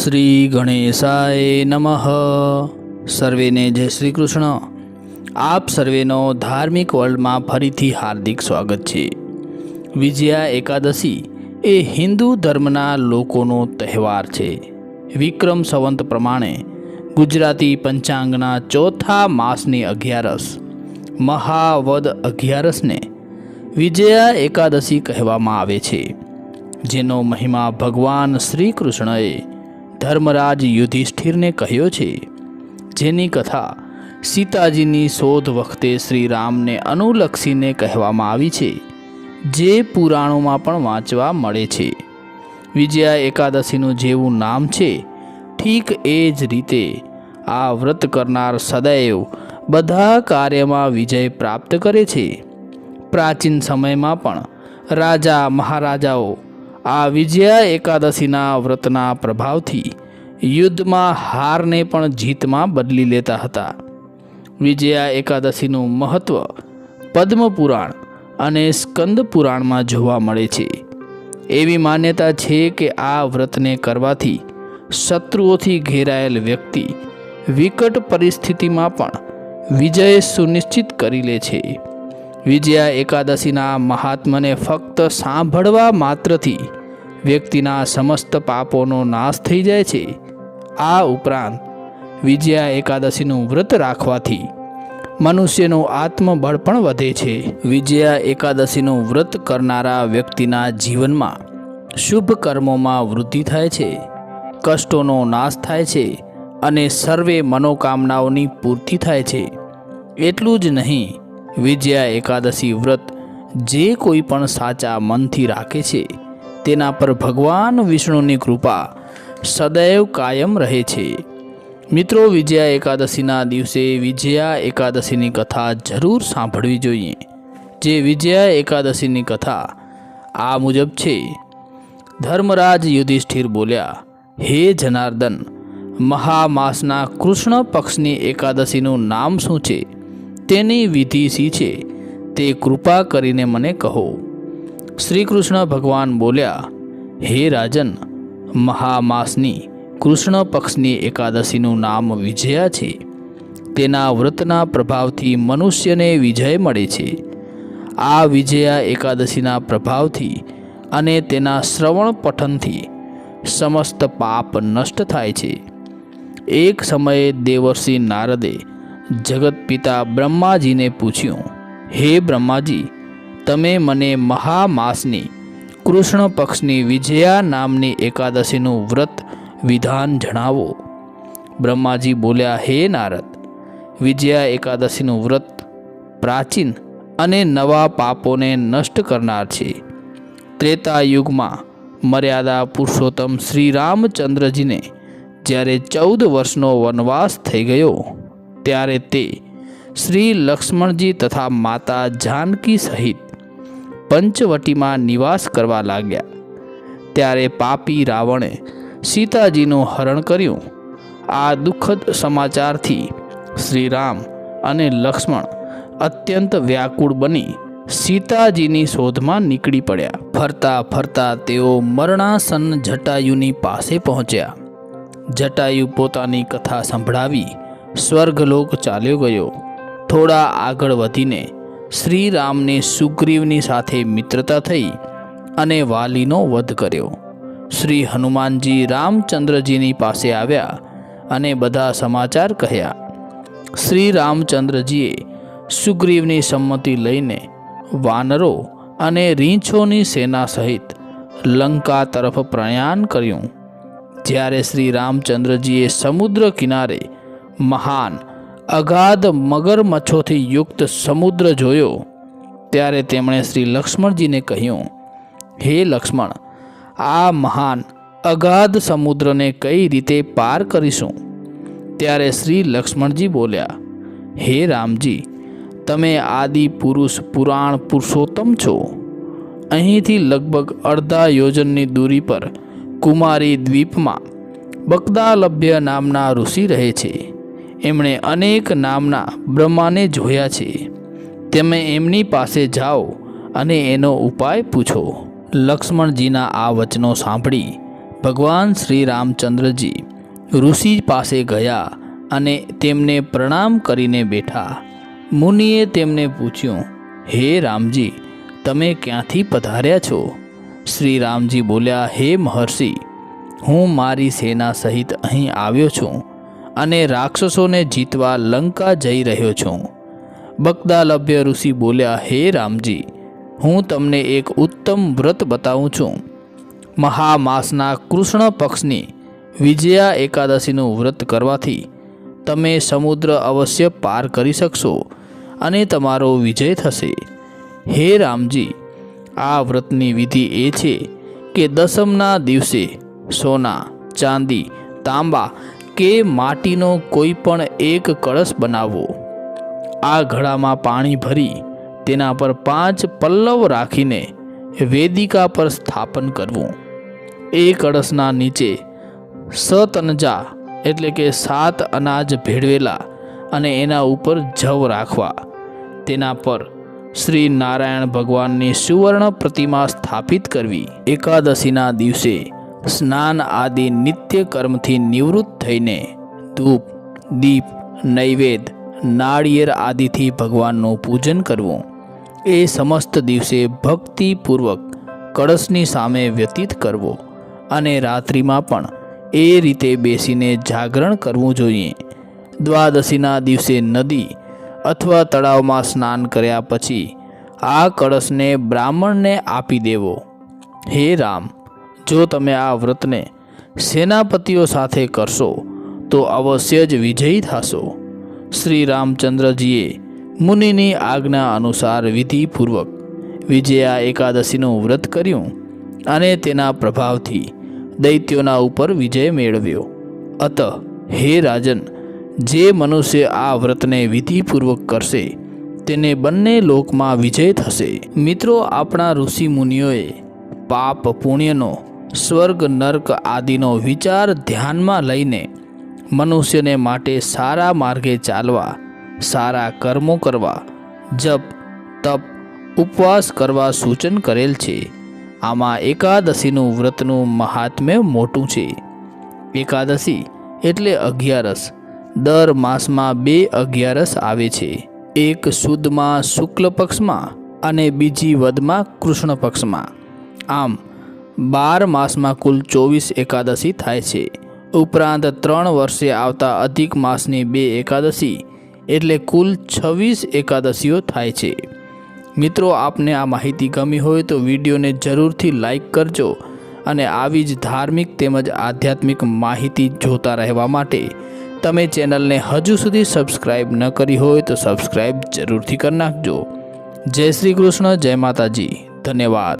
શ્રી ગણેશાય નમઃ. સર્વેને જય શ્રી કૃષ્ણ આપ સર્વેનો ધાર્મિક વર્લ્ડમાં ફરીથી હાર્દિક સ્વાગત છે. વિજયા એકાદશી એ હિન્દુ ધર્મના લોકોનો તહેવાર છે. વિક્રમ સંવંત પ્રમાણે ગુજરાતી પંચાંગના ચોથા માસની અગિયારસ, મહાવદ અગિયારસને વિજયા એકાદશી કહેવામાં આવે છે. જેનો મહિમા ભગવાન શ્રી કૃષ્ણએ ધર્મરાજ યુધિષ્ઠિરને કહ્યો છે, જેની કથા સીતાજીની શોધ વખતે શ્રીરામને અનુલક્ષીને કહેવામાં આવી છે, જે પુરાણોમાં પણ વાંચવા મળે છે. વિજયા એકાદશીનું જેવું નામ છે, ઠીક એ જ રીતે આ વ્રત કરનાર સદૈવ બધા કાર્યમાં વિજય પ્રાપ્ત કરે છે. પ્રાચીન સમયમાં પણ રાજા મહારાજાઓ આ વિજયા એકાદશીના વ્રતના પ્રભાવથી યુદ્ધમાં હારને પણ જીતમાં બદલી લેતા હતા. વિજયા એકાદશીનું મહત્ત્વ પદ્મપુરાણ અને સ્કંદ પુરાણમાં જોવા મળે છે. એવી માન્યતા છે કે આ વ્રતને કરવાથી શત્રુઓથી ઘેરાયેલ વ્યક્તિ વિકટ પરિસ્થિતિમાં પણ વિજય સુનિશ્ચિત કરી લે છે. વિજયા એકાદશીના મહાત્મને ફક્ત સાંભળવા માત્રથી વ્યક્તિના સમસ્ત પાપોનો નાશ થઈ જાય છે. આ ઉપરાંત, વિજયા એકાદશીનું વ્રત રાખવાથી મનુષ્યનું આત્મબળ પણ વધે છે. વિજયા એકાદશીનું વ્રત કરનારા વ્યક્તિના જીવનમાં શુભ કર્મોમાં વૃદ્ધિ થાય છે, કષ્ટોનો નાશ થાય છે અને સર્વે મનોકામનાઓની પૂર્તિ થાય છે. એટલું જ નહીં વિજયા એકાદશી વ્રત જે કોઈ પણ સાચા મનથી રાખે છે, તેના પર ભગવાન વિષ્ણુની કૃપા સદૈવ કાયમ રહે છે. મિત્રો, વિજયા એકાદશીના દિવસે વિજયા એકાદશીની કથા જરૂર સાંભળવી જોઈએ. જે વિજયા એકાદશીની કથા આ મુજબ છે. ધર્મરાજ યુધિષ્ઠિર બોલ્યા, હે જનાર્દન, મહામાસના કૃષ્ણ પક્ષની એકાદશીનું નામ શું છે? તેની વિધિ શી છે તે કૃપા કરીને મને કહો. શ્રી કૃષ્ણ ભગવાન બોલ્યા, હે રાજન, મહામાસની કૃષ્ણ પક્ષની એકાદશીનું નામ વિજયા છે. તેના વ્રતના પ્રભાવથી મનુષ્યને વિજય મળે છે. આ વિજયા એકાદશીના પ્રભાવથી અને તેના શ્રવણ પઠનથી સમસ્ત પાપ નષ્ટ થાય છે. એક સમયે દેવર્ષિ નારદે જગત પિતા બ્રહ્માજીને પૂછ્યું, હે બ્રહ્માજી, તમે મને મહામાસની, કૃષ્ણ પક્ષની વિજયા નામની એકાદશીનું વ્રત વિધાન જણાવો. બ્રહ્માજી બોલ્યા, હે નારદ, વિજયા એકાદશીનું વ્રત પ્રાચીન અને નવા પાપોને નષ્ટ કરનાર છે. ત્રેતા યુગમાં મર્યાદા પુરુષોત્તમ શ્રી રામચંદ્રજીને જ્યારે ચૌદ વર્ષનો વનવાસ થઈ ગયો ત્યારે તે શ્રી લક્ષ્મણજી તથા માતા જાનકી સહિત પંચવટીમાં નિવાસ કરવા લાગ્યા. ત્યારે પાપી રાવણે સીતાજીનું હરણ કર્યું. આ દુઃખદ સમાચારથી શ્રીરામ અને લક્ષ્મણ અત્યંત વ્યાકુળ બની સીતાજીની શોધમાં નીકળી પડ્યા. ફરતા ફરતા તેઓ મરણાસન જટાયુની પાસે પહોંચ્યા. જટાયુ પોતાની કથા સંભળાવી સ્વર્ગલોક ચાલ્યો ગયો. થોડા આગળ વધીને શ્રી રામને સુગ્રીવની સાથે મિત્રતા થઈ અને વાલીનો વધ કર્યો. શ્રી હનુમાનજી રામચંદ્રજીની પાસે આવ્યા અને બધા સમાચાર કહ્યા. શ્રી રામચંદ્રજીએ સુગ્રીવની સંમતિ લઈને વાનરો અને રીંછોની સેના સહિત લંકા તરફ પ્રયાણ કર્યું. જ્યારે શ્રી રામચંદ્રજીએ સમુદ્ર કિનારે મહાન, અગાધ મગરમચ્છોથી યુક્ત સમુદ્ર જોયો. ત્યારે તેમણે શ્રી લક્ષ્મણજીને કહ્યું, હે લક્ષ્મણ, આ મહાન, અગાધ સમુદ્રને કઈ રીતે પાર કરીશું? ત્યારે શ્રી લક્ષ્મણજી બોલ્યા, હે રામજી, તમે આદિ પુરુષ પુરાણ પુરુષોત્તમ છો. અહીંથી લગભગ અડધા યોજનની દૂરી પર કુમારી દ્વીપમાં બકદાલભ્ય નામના ઋષિ રહે છે. એમણે અનેક નામના બ્રહ્માને જોયા છે. તમે એમની પાસે જાઓ અને એનો ઉપાય પૂછો. લક્ષ્મણજીના આ વચનો સાંભળી ભગવાન શ્રી રામચંદ્રજી ઋષિ પાસે ગયા અને તેમને પ્રણામ કરીને બેઠા. મુનિએ તેમને પૂછ્યું, હે રામજી, તમે ક્યાંથી પધાર્યા છો? શ્રી રામજી બોલ્યા, હે મહર્ષિ, હું મારી સેના સહિત અહીં આવ્યો છું. અને રાક્ષસોને જીતવા લંકા જઈ રહ્યો છું. બગદાલભ્ય ઋષિ બોલ્યા, હે રામજી, હું તમને એક ઉત્તમ વ્રત બતાવું છું. મહામાસના કૃષ્ણ પક્ષની વિજયા એકાદશીનું વ્રત કરવાથી તમે સમુદ્ર અવશ્ય પાર કરી શકશો અને તમારો વિજય થશે. હે રામજી, આ વ્રતની વિધિ એ છે કે દસમના દિવસે સોના, ચાંદી, તાંબા કે માટીનો કોઈ પણ એક કળશ બનાવવો આ ઘડામાં પાણી ભરી તેના પર પાંચ પલ્લવ રાખીને વેદિકા પર સ્થાપન કરવું. એ કળશના નીચે સતનજા એટલે કે સાત અનાજ ભેળવેલા અને એના ઉપર જવ રાખવા. તેના પર શ્રી નારાયણ ભગવાનની સુવર્ણ પ્રતિમા સ્થાપિત કરવી. એકાદશીના દિવસે સ્નાન આદિ નિત્ય કર્મથી નિવૃત્ત થઈને ધૂપ, દીપ, નૈવેદ, નાળિયેર આદિથી ભગવાનનું પૂજન કરવું. એ સમસ્ત દિવસે ભક્તિપૂર્વક કળશની સામે વ્યતીત કરવો અને રાત્રિમાં પણ એ રીતે બેસીને જાગરણ કરવું જોઈએ. દ્વાદશીના દિવસે નદી અથવા તળાવમાં સ્નાન કર્યા પછી આ કળશને બ્રાહ્મણને આપી દેવો. હે રામ! જો તમે આ વ્રતને સેનાપતિઓ સાથે કરશો, તો અવશ્ય જ વિજયી થશો. શ્રી રામચંદ્રજીએ મુનિની આજ્ઞા અનુસાર વિધિપૂર્વક વિજયા એકાદશીનું વ્રત કર્યું અને તેના પ્રભાવથી દૈત્યોના ઉપર વિજય મેળવ્યો. અત હે રાજન, જે મનુષ્ય આ વ્રતને વિધિપૂર્વક કરશે, તેને બંને લોકમાં વિજય થશે. મિત્રો, આપણા ઋષિ મુનિઓએ પાપ પુણ્યનો સ્વર્ગ, નર્ક આદિનો વિચાર ધ્યાનમાં લઈને મનુષ્યને માટે સારા માર્ગે ચાલવા, સારા કર્મો કરવા, જપ, તપ, ઉપવાસ કરવા સૂચન કરેલ છે. આમાં એકાદશીનું વ્રતનું મહાત્મ્ય મોટું છે. એકાદશી એટલે અગિયારસ. દર માસમાં બે અગિયારસ આવે છે. એક સુદમાં શુક્લ પક્ષમાં અને બીજી વદમાં કૃષ્ણ પક્ષમાં આમ બાર માસમાં કુલ ચોવીસ એકાદશી થાય છે. ઉપરાંત ત્રણ વર્ષે આવતા અધિક માસની બે એકાદશી, એટલે કુલ છવ્વીસ એકાદશીઓ થાય છે. મિત્રો, આપને આ માહિતી ગમી હોય તો વિડીયોને જરૂરથી લાઈક કરજો અને આવી જ ધાર્મિક તેમજ આધ્યાત્મિક માહિતી જોતા રહેવા માટે તમે ચેનલને હજુ સુધી સબસ્ક્રાઈબ ન કરી હોય તો સબસ્ક્રાઈબ જરૂરથી કરી નાખજો. જય શ્રી કૃષ્ણ, જય માતાજી. ધન્યવાદ.